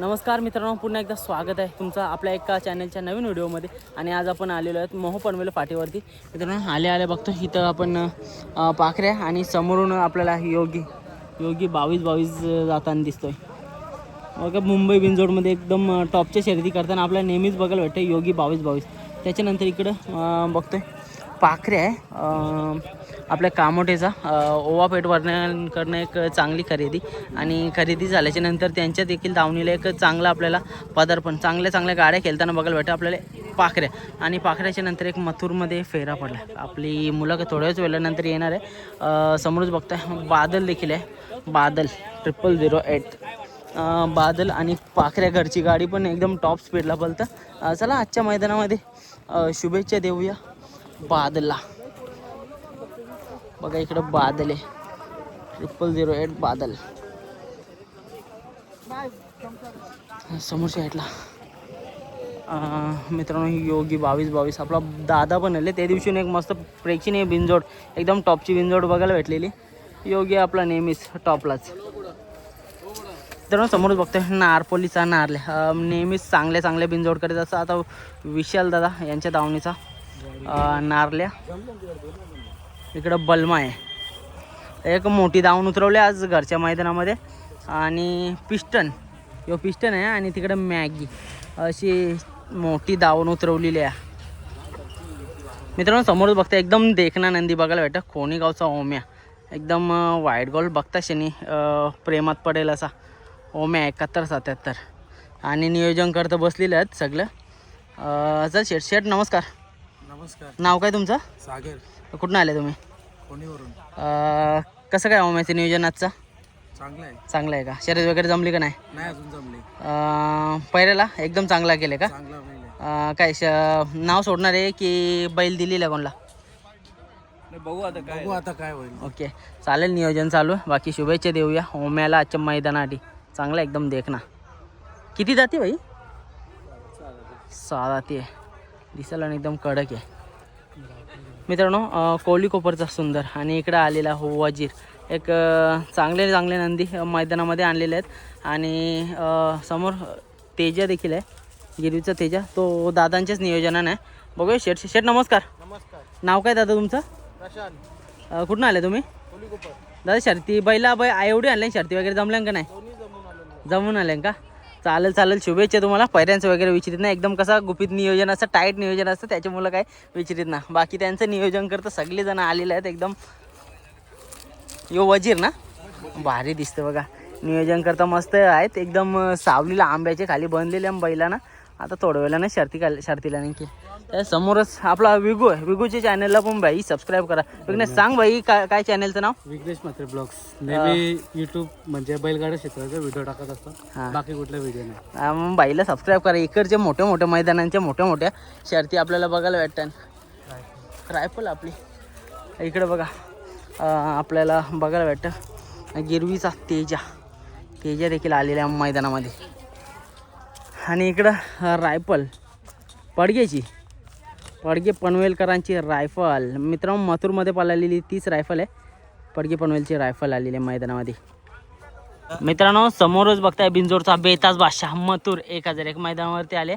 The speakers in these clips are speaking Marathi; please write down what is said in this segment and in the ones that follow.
नमस्कार मित्रांनो पुन्हा एकदा स्वागत आहे तुमचं आपल्या एका चॅनलच्या नवीन व्हिडिओमध्ये. आणि आज आपण आलेलो आहेत मोह पनवेल पाठीवरती मित्रांनो आले आले बघतो इथं आपण पाखऱ्या आणि समोरून आपल्याला योगी योगी बावीस बावीस जाताना दिसतोय. बघा मुंबई बिंजोडमध्ये एकदम टॉपच्या शर्यती करताना आपल्याला नेहमीच बघायला भेटतं योगी बावीस बावीस. त्याच्यानंतर इकडं बघतोय पाखरे आहे. आपल्या कामोठेचा ओवा पेट वर्णन करणं एक चांगली खरेदी. आणि खरेदी झाल्याच्यानंतर त्यांच्या देखील दावणीला एक चांगलं आपल्याला पदार्पण चांगल्या चांगल्या गाड्या खेळताना बघायला भेटतं आपल्याला पाखऱ्या. आणि पाखऱ्याच्या नंतर एक मथुरमध्ये फेरा पडला. आपली मुलं थोड्याच वेळानंतर येणार आहे. समोरच बघताय बादल देखील आहे. Badal triple zero eight Badal आणि पाखऱ्या घरची गाडी पण एकदम टॉप स्पीडला बोलतं चला आजच्या मैदानामध्ये शुभेच्छा देऊया बादलला. बघा इकडं बादल आहे. Triple zero eight Badal. समोरच्या साईडला मित्रांनो ही योगी बावीस बावीस. आपला दादा पण आले. त्या दिवशी एक मस्त प्रेक्षणीय बिंजोड एकदम टॉपची बिंजोड बघायला भेटलेली. योगी आपला नेहमीच टॉपलाच मित्रांनो समोरच बघतोय नारपोलीचा नारले. नेहमीच चांगल्या चांगल्या बिंजोड करत असं आता विशाल दादा यांच्या दावणीचा नारल्या. इकडं बलमा आहे. एक मोठी दावण उतरवली आज घरच्या मैदानामध्ये. आणि पिस्टन यो पिस्टन आहे आणि तिकडं मॅगी. अशी मोठी दावण उतरवलेली आहे. मित्रांनो समोरच बघता एकदम देखना नंदी बघायला भेटतं. कोणी गावचा ओम्या. एकदम वाईट गोल बघता शनी प्रेमात पडेल असा. ओम्या एकाहत्तर सत्याहत्तर. आणि नियोजन करतं बसलेलं आहेत सगळं. चल शेट शेट नमस्कार. नमस्कार. नाव काय तुमचं? सागर. कुठून आले तुम्ही? कोणीवरून अं, कसं काय ओम्याचं नियोजन आजचं? चांगलं आहे. चांगलं आहे का? शर्यत वगैरे जमली का नाही? नाही अजून जमले. अं, पहिल्याला एकदम चांगला केलं का? चांगला अं, काय श नाव सोडणार आहे की बैल दिलेलं आहे कोणला? बघू आता काय बघू आता काय होईल. ओके. चालेल नियोजन चालू आहे. बाकी शुभेच्छा देऊया. ओम्याला आजच्या मैदानासाठी चांगला एकदम देख ना. किती जाते भाई सहा जाते आहे. दिसायला आणि एकदम कडक आहे. मित्रांनो अं, कोहली कोपरचा सुंदर आणि इकडं आलेला हो वजीर. एक चांगले चांगले नंदी मैदानामध्ये आणलेले आहेत. आणि समोर तेजा देखील आहे. गिरवीचा तेजा. तो दादांच्याच नियोजनानं आहे. बघूया शेठ शेठ नमस्कार. नमस्कार. नाव काय दादा तुमचं? प्रशांत. कुठून आले तुम्ही? दादा शर्ती बैला बै एवढी आणल्या शर्ती वगैरे जमल्या का नाही? दोन्ही जमून आलो जमून आल्या का? चालेल चालेल. शुभेच्छा तुम्हाला. पैऱ्यांचं वगैरे विचारित नाही. एकदम कसा गुपित नियोजन असतं टाईट नियोजन असतं त्याच्यामुळं काय विचारित ना बाकी त्यांचं नियोजन करतं सगळेजण आलेले आहेत एकदम. यो वजीर ना? भारी दिसतं बघा. नियोजन करता मस्त आहेत. एकदम सावलीला आंब्याचे खाली बनलेले आम बैलांना. आता थोड्या वेळानं शर्ती काल शर्तीला नाही की. त्या समोरच आपला विगू आहे. विगूच्या चॅनलला पण बाई सबस्क्राईब करा. विघ्नेश सांग बाई काय काय चॅनलचं नाव? विघ्नेश मात्रे ब्लॉग्स. नेहमी युट्यूब म्हणजे बैलगाडा क्षेत्राचा व्हिडिओ टाकत. असतात. बाकी कुठला व्हिडिओ नाही. हा, मग बाईला सबस्क्राईब करा. इकडच्या मोठ्या मोठ्या मैदानांच्या मोठ्या मोठ्या शर्ती आपल्याला बघायला भेटतात. रायफल आपली. इकडं बघा. अं, आपल्याला बघायला भेटतं. गिरवीचा तेजा. तेजा देखील आलेल्या मैदानामध्ये. आणि इकडं रायफल. पडग्याची पडगे पनवेलकरांची रायफल. मित्रांनो मथुरमध्ये पळालेली तीच रायफल आहे. पडगे पनवेलची रायफल आलेली आहे मैदानामध्ये. मित्रांनो समोरच बघताय बिंजोरचा बेताज बादशाह. मथुर एक हजार एक मैदानावरती आले.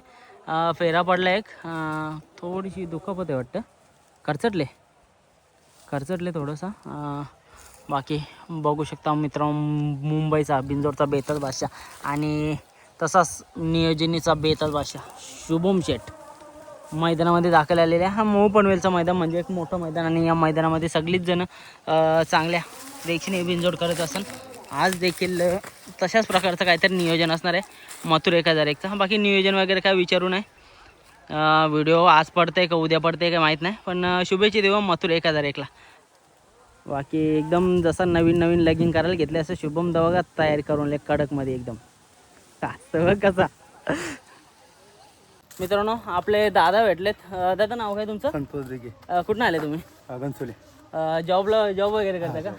फेरा पडला एक. थोडीशी दुखापत आहे वाटतं. खरचटले. खरचटले थोडंसं. बाकी बघू शकता मित्रांनो मुंबईचा बिंजोरचा बेताज बादशाह. आणि तसाच नियोजनीचा बेताज बादशाह शुभम शेठ. मैदानामध्ये दाखल आलेले आहे. हा मऊ पनवेलचा मैदान म्हणजे एक मोठं मैदान आणि या मैदानामध्ये सगळीच जण चांगल्या प्रेक्षणीय बिनजोड करत असन. आज देखील तशाच प्रकारचं काहीतरी नियोजन असणार आहे. मथुर एक हजार एकचा बाकी नियोजन वगैरे काय विचारू नये. व्हिडिओ आज पडते का उद्या पडते का माहीत नाही पण शुभेच्छा देऊ मथुर एक हजार एकला बाकी एकदम जसा नवीन नवीन लगीन करायला घेतले असं शुभम दवागा तयारी करून ले कडकमध्ये एकदम. कास्त बघ कसा? मित्रांनो आपले दादा भेटलेत. अं, दादा नाव काय तुमचं? संतोष दिघे. अं, कुठून आले तुम्ही? गणसोली. अं, जॉबला जॉब वगैरे करता का?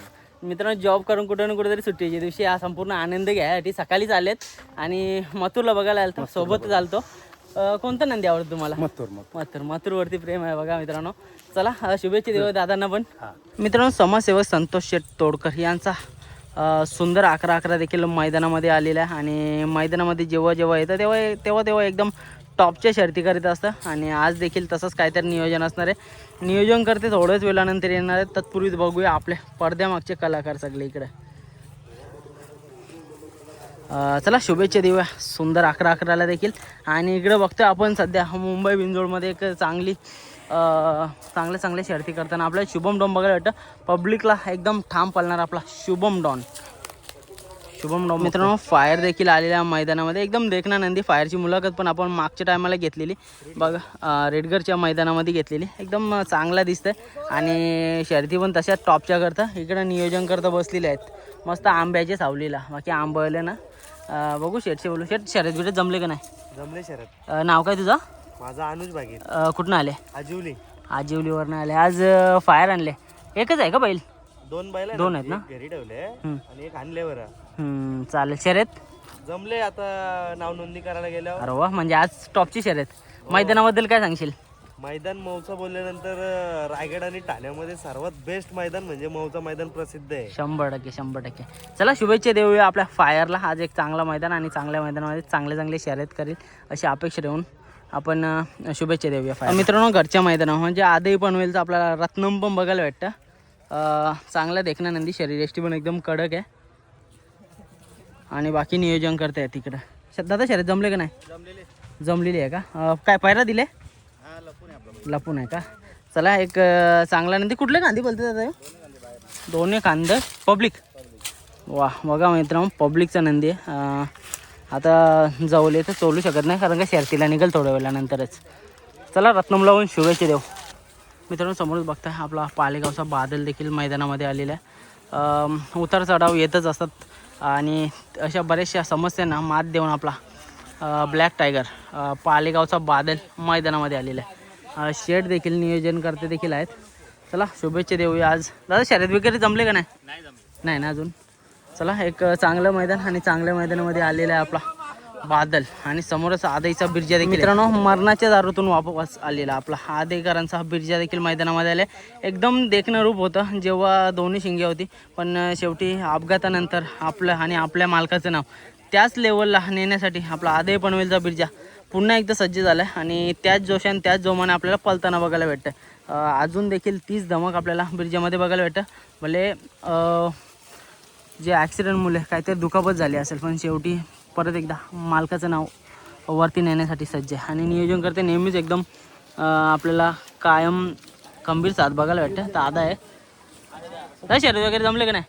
मित्रांनो जॉब करून कुठं ना कुठेतरी सुट्टीच्या दिवशी हा संपूर्ण आनंद घ्यायसाठी सकाळीच आलेत. आणि मथुरला बघायला आलतो सोबत चालतो. अं, कोणतं नंदी आवडतं तुम्हाला? मत मथुर. मथुरवरती प्रेम आहे बघा मित्रांनो. चला अं, शुभेच्छा देऊ दादांना पण. मित्रांनो समाजसेवक संतोष शेठ तोडकर यांचा सुंदर अकरा अकरा देखील मैदानामध्ये आलेला आहे. आणि मैदानामध्ये जेव्हा जेव्हा येतं तेव्हा तेव्हा तेव्हा एकदम टॉपच्या शर्ती करीत असतं. आणि आज देखील तसंच काहीतरी नियोजन असणार आहे. नियोजन करते थोड्याच वेळानंतर येणार आहे. तत्पूर्वीच बघूया आपल्या पडद्यामागचे कलाकार सगळे इकडे. चला शुभेच्छा देऊया. सुंदर अकरा अकराला देखील. आणि इकडे बघतोय आपण सध्या मुंबई बिंजोडमध्ये एक चांगली चांगल्या चांगल्या शर्ती करताना आपल्याला शुभम डॉन बघायला वाटतं. पब्लिकला एकदम ठाम पालणार आपला शुभम डॉन. शुभम डॉन मित्रांनो फायर देखील आलेल्या मैदानामध्ये. एकदम देखना नंदी फायरची मुलाखत पण आपण मागच्या टायमाला घेतलेली. बघा रेडगरच्या मैदानामध्ये घेतलेली. एकदम चांगला दिसतंय. आणि शर्ती पण तशाच टॉपच्या करता. इकडं नियोजन करता बसलेले आहेत. मस्त आंब्याचे सावलीला. बाकी आंबवले ना. बघू शेटचे बोलू. शेट शर्यत बिरत जमले का नाही? जमले शरद नाव काय तुझं? माझा अनुज बागेत अ, कुठनं आले? आजिवली. आजिवलीवरनं आले. आज फायर आणले. एकच आहे का बैल? दोन बैल दोन आहेत ना? घरी ठेवले हम्म. आणि एक आणल्यावर हम्म, चालेल. शर्यत? जमले आता नाव नोंदणी करायला गेल्यावर. अरे वा म्हणजे आज टॉपची शर्यत. मैदानाबद्दल काय सांगशील? मैदान मौचा बोलल्यानंतर अं, रायगड आणि ठाण्यामध्ये सर्वात बेस्ट मैदान म्हणजे मौचा मैदान प्रसिद्ध आहे. शंभर टक्के शंभर टक्के. चला शुभेच्छा देऊया आपल्या फायरला. आज एक चांगला मैदान आणि चांगल्या मैदानामध्ये चांगले चांगले शर्यत करेल अशी अपेक्षा ठेवून आपण शुभेच्छा देऊया मित्रांनो घरच्या मैदानावर म्हणजे आदही पनवेलचं आपल्याला रत्नम पण बघायला भेटतं. अं, चांगला देखणं नंदी शरीरयष्टी पण एकदम कडक आहे. आणि बाकी नियोजन करता येत तिकडं दादा शर्यत जमले का नाही? जमलेली आहे. का? काय पायरा दिले? लपून आहे का? चला एक चांगला नंदी. कुठले कांदी बोलते दादा? दोन्ही कांद पब्लिक. वा बघा मित्रांनो पब्लिकचा नंदी आहे. आता जवळ तर चोलू शकत नाही कारण का शर्तीला निघेल थोड्या वेळानंतरच. चला रत्नम लावून शुभेच्छा देऊ. मित्रांनो समोरच बघताय आपला पालेगावचा बादल देखील मैदानामध्ये आलेला आहे. उतार चढाव येतच असतात. आणि अशा बऱ्याचशा समस्यांना मात देऊन आपला ब्लॅक टायगर पालेगावचा बादल मैदानामध्ये आलेला आहे. शेड देखील नियोजन करते देखील आहेत. चला शुभेच्छा देऊया आज. दादा शर्यत वगैरे जमले का नाही? नाही ना अजून? चला एक चांगलं मैदान आणि चांगल्या मैदानामध्ये आलेला आहे आपला बादल आणि समोरच आदईचा बिर्जा देखील मित्रांनो मरणाच्या दारूतून वापस आलेला आपला आदेकरांचा हा बिर्जा देखील मैदानामध्ये आला एकदम देखणं रूप होतं जेव्हा दोन्ही शिंगे होती पण शेवटी अपघातानंतर आपलं आणि आपल्या मालकाचं नाव त्याच लेवलला नेण्यासाठी आपला आदय पनवेलचा बिर्जा पुन्हा एकदा सज्ज झाला आहे आणि त्याच जोशाने त्याच जोमाने आपल्याला पलताना बघायला भेटतं अजून देखील तीच धमक आपल्याला बिर्जामध्ये बघायला भेटतं. भले जे ॲक्सिडेंटमुळे काहीतरी दुखापत झाली असेल पण शेवटी परत एकदा मालकाचं नाव वरती नेण्यासाठी सज्ज आहे. आणि नियोजन करते नेहमीच एकदम आपल्याला कायम खंबीर साथ बघायला वाटतं तर दादा आहे. काय शर्यत वगैरे जमले का नाही?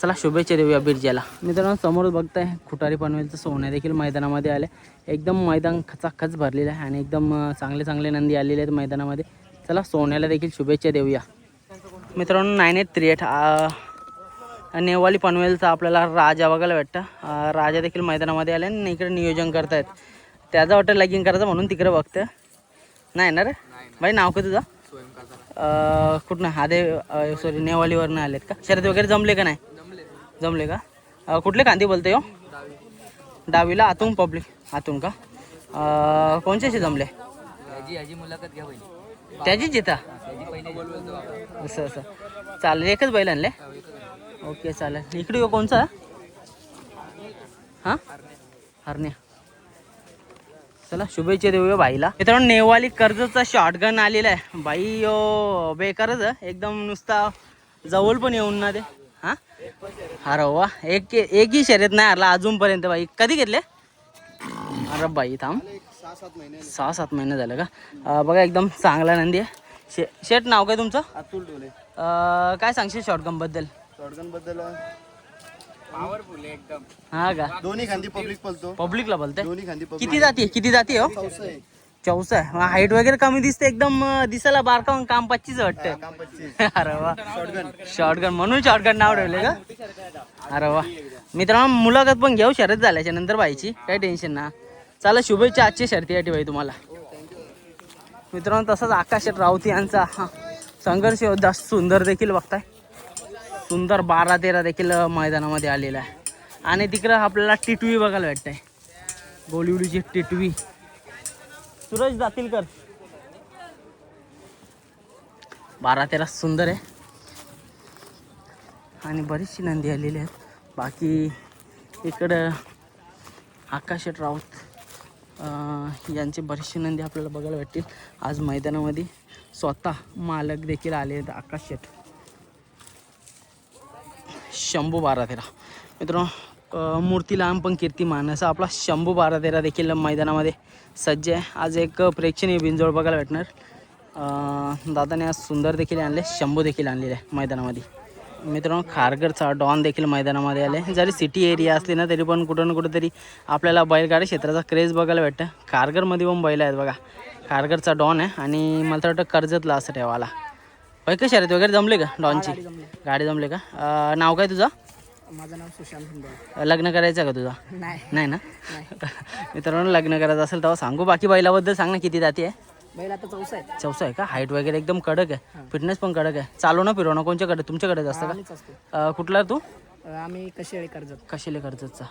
चला शुभेच्छा देऊया बिरजेला. मित्रांनो समोर बघताय खुटारी पनवेलचं सोने देखील मैदानामध्ये आले. एकदम मैदान खचाखच भरलेलं आहे आणि एकदम चांगले चांगले नंदी आलेले आहेत मैदानामध्ये. चला सोन्याला देखील शुभेच्छा देऊया. मित्रांनो nine eight three eight Newali पनवेलचा आपल्याला राजा बघायला भेटतं. राजा देखील मैदानामध्ये आले आणि इकडे नियोजन करतायत. त्याचं वाटतं लगिंग करायचं म्हणून तिकडे बघतं नाही ना रे बाई नाव का तुझं? कुठनं? हादे सॉरी नेवालीवरनं आलेत का? शर्यत वगैरे जमले का नाही? जमले का? कुठले कांदी बोलते हो? डावीला आतून पब्लिक आतून का? कोणच्याशी जमले? त्याचीच येता असं असं. चालेल एकच बैल आणले? ओके चालेल. इकडे यो कोणचा? हां? हरण्या. चला शुभेच्छा देऊया बाईला. मित्रांनो नेवाली कर्जचा शॉटगन आलेला आहे. बाई यो बेकारच एकदम नुसता जवळ पण येऊन ना ते. हां? अरे वा एक एकही शर्यत नाही हरला अजूनपर्यंत बाई. कधी घेतले? अरे बाई थांब. सहा सात महिने झालं का? बघा एकदम चांगला नंदी आहे. शे शेट नाव काय तुमचं? अतुल डोले अं, काय सांगशील शॉटगनबद्दल? शॉटगनबद्दल पॉवरफुल एकदम. हा का? दोन्ही खांदी पब्लिक पलतो. पब्लिकला बोलते दोन्ही खांदी किती जाती किती जाती हो? चौसा हाईट वगैरे कमी दिसते एकदम अं, दिसायला बारका काम पच्चीच वाटतं. काम पच्चीस. अरे वा. शॉटगन शॉटगन म्हणून शॉटगन नाव ठेवले का? अरे वा. मित्रांनो मुलाखत पण घेऊ शर्यत झाल्याच्यानंतर बाईची काही टेन्शन ना. चला शुभेच्छा आजची शर्तीसाठी बाई तुम्हाला. मित्रांनो तसंच आकाश राऊत यांचा. हा. संघर्ष योद्धा सुंदर देखील बघताय. सुंदर बारा तेरा देखील मैदानामध्ये आलेला आहे. आणि तिकडं आपल्याला टिटवी बघायला भेटतंय. गोलिवडीची टिटवी. सूरज जातील कर बारा तेरा सुंदर आहे. आणि बरीचशी नंदी आलेली आहेत. बाकी इकडं आकाश राऊत. यांचे बरेचसे नंदी आपल्याला बघायला भेटतील. आज मैदानामध्ये स्वतः मालक देखील आले आहेत आकाश शेट शंभू बारा तेरा मित्रांनो मूर्ती लहान पण कीर्तिमान. असं आपला शंभू बारा तेरा देखील मैदानामध्ये सज्ज आहे. आज एक प्रेक्षणीय बिंजोळ बघायला भेटणार. दादाने आज सुंदर देखील आणले शंभू देखील आणलेले आहे मैदानामध्ये. मित्रांनो खारघरचा डॉन देखील मैदानामध्ये आले. जरी सिटी एरिया असली ना तरी पण कुठं ना कुठंतरी आपल्याला बैलगाडी क्षेत्राचा क्रेज बघायला भेटतं. खारघरमध्ये पण बैल आहेत बघा. खारघरचा डॉन आहे आणि मला तर वाटतं कर्जतला असं ठेवाला कशी शर्यत वगैरे जमले का डॉनची? गाडी जमले. का? नाव काय तुझं? माझं नाव सुशांत लग्न करायचं का तुझा? नाही. नाही ना? मित्रांनो लग्न करायचं असेल तेव्हा सांगू. बाकी बैलाबद्दल सांग ना किती जाती आहे? बैल आता चौसा आहे चौसा आहे का? हाईट वगैरे एकदम कडक आहे. फिटनेस पण कडक आहे. चालू ना फिरवणं? कोणच्याकडे? तुमच्याकडे आम्हीच असतो. का अं, कुठला तू? आम्ही कशी कर्जत. कशाले कर्जतचा.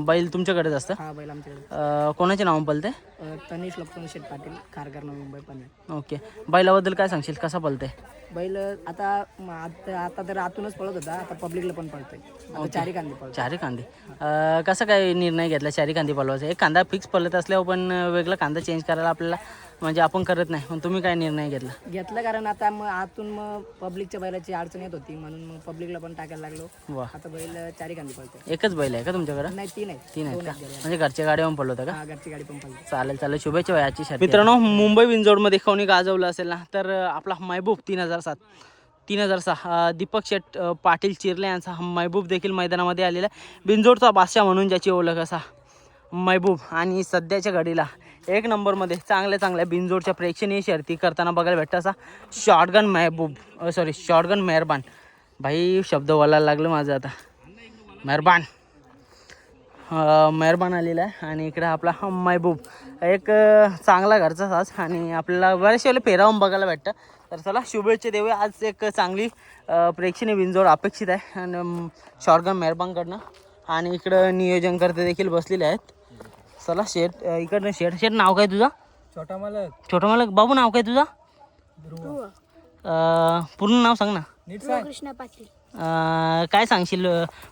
बैल तुमच्याकडेच असतं हा बैल आमच्याकडे कोणाचे नाव पलते? अं, तनिष लक्ष्मण शेठ पाटील खारघर नवी मुंबई पनवेल ओके. बैलाबद्दल काय सांगशील? कसा पलते बैल आता म- आता आता तर आतूनच पळत होता. आता पब्लिकला पण पळतोय. आता चारी कांदे पळतो चारी कांदे. अं, कसा काय निर्णय घेतला चारी कांदे पलवायचा एक कांदा फिक्स पलत असल्यावर पण वेगळा कांदा चेंज करायला आपल्याला म्हणजे आपण करत नाही पण तुम्ही काय निर्णय घेतला? घेतलं कारण आता मग आतून मग पब्लिकच्या बैलाची अडचण येत होती म्हणून मग पब्लिकला पण टाकायला लागलो. वा. आता बैल चारी कांदे पळतोय. एकच बैल आहे का तुमच्याकडे? नाही तीन आहे तीन आहेत का? म्हणजे घरच्या गाडीवर पडलं होतं का? हा घरची गाडी पण पळते चालेल चालेल. शुभेच्छा याची मित्रांनो मुंबई विंजोडमध्ये कोणी गाजवलं असेल ना तर अं, आपला महबूब तीन हजार सात. तीन हजार सहा. अं, दीपक शेट अं, पाटील चिरले यांचा हा महबूब देखील मैदानामध्ये आलेला आहे. बिंजोडचा बादशाह म्हणून ज्याची ओळख असा महबूब. आणि सध्याच्या घडीला एक नंबरमध्ये चांगल्या चांगल्या बिंजोडच्या प्रेक्षणीय शर्ती करताना बघायला भेटतं असा. शॉर्टगन मेहबूब सॉरी शॉर्टगन मेहरबान. भाई शब्द बोलायला लागलं माझं आता. मेहरबान. मेहरबान आलेला आहे आणि इकडे आपला हा महबूब. एक चांगला घरचा साज आणि आपल्याला बरेचसे वेळेला फेरावून बघायला भेटतं. तर चला शुभेच्छा देऊया. आज एक चांगली प्रेक्षणीय बिंजोड अपेक्षित आहे. आणि शॉर्गन मेहरबानकडनं. आणि इकडं नियोजन करते देखील बसलेले आहेत. चला शेट इकडनं शेट शेट नाव काय तुझं? छोटा मालक. छोटं मला बाबू नाव काय तुझं? अ, पूर्ण नाव सांग ना. नीट सांग. कृष्ण पाटील. अ, काय सांगशील?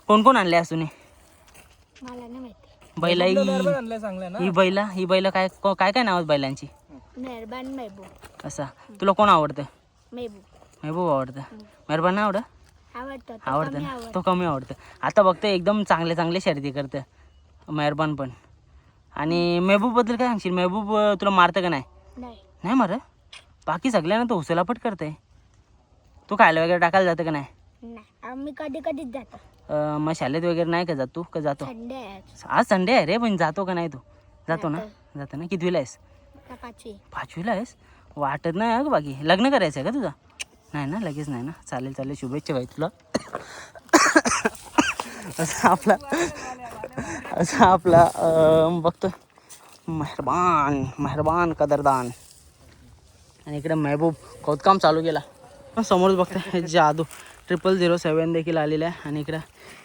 कोण कोण आणले असून मला नाही माहिती. बैला ही आणलं चांगलं ही बैला ही बैला काय को- काय काय नाव आहेत बैलांची? मेहरबान महबूब. असं. तुला कोण आवडतं? महबूब. महबूब आवडतं. मेहरबान नाही आवडत? आवडतं. तो आवडतं कमी ना. आवडतं. तो कमी आवडतं. आता बघतो एकदम चांगले चांगले शर्यती करतं. मेहरबान पण. आणि महबूबबद्दल काय सांगशील? महबूब तुला मारतं का नाही? नाही. मारत? बाकी सगळ्यांना तो उचलापट करते तू खायला वगैरे टाकायला जातं का नाही? आम्ही कधी कधीच जातो. मग शाळेत वगैरे नाही का जात तू? का जातो? आज. संडे आहे रे पण जातो का नाही तू? जातो ना? जातो. ना? कितवीला आहेस? पाचवी. पाचवीला आहेस? वाटत नाही बाकी. लग्न करायचं आहे का तुझं? नाही ना? लगेच नाही ना? चालेल चालेल. शुभेच्छा भाई तुला. असं आपला असं आपला बघतो मेहरबान मेहरबान कदरदान. आणि इकडे महबूब खोदकाम चालू केला. समोरच बघतोय जादू. ट्रिपल झिरो सेवन देखील आलेलं आहे. आणि इकडे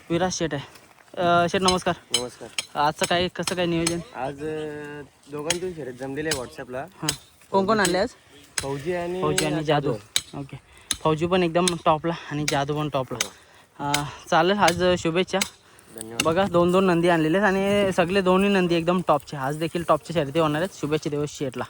विराज शेट आहे. शेट नमस्कार. नमस्कार. आजचं काय कसं काय नियोजन? आज दोघांतून शर्यत जमलेले आहे व्हॉट्सअपला. हां. कोण कोण आणले आज? फौजी आणि फौजी आणि जादू. ओके. फौजी पण एकदम टॉपला आणि जादू पण टॉपला. अं, चालेल आज शुभेच्छा. बघा दोन दोन नंदी आणलेले आहेत आणि सगळे दोन्ही नंदी एकदम टॉपचे. आज देखील टॉपच्या शर्यती होणार आहेत. शुभेच्छा देऊ शेटला.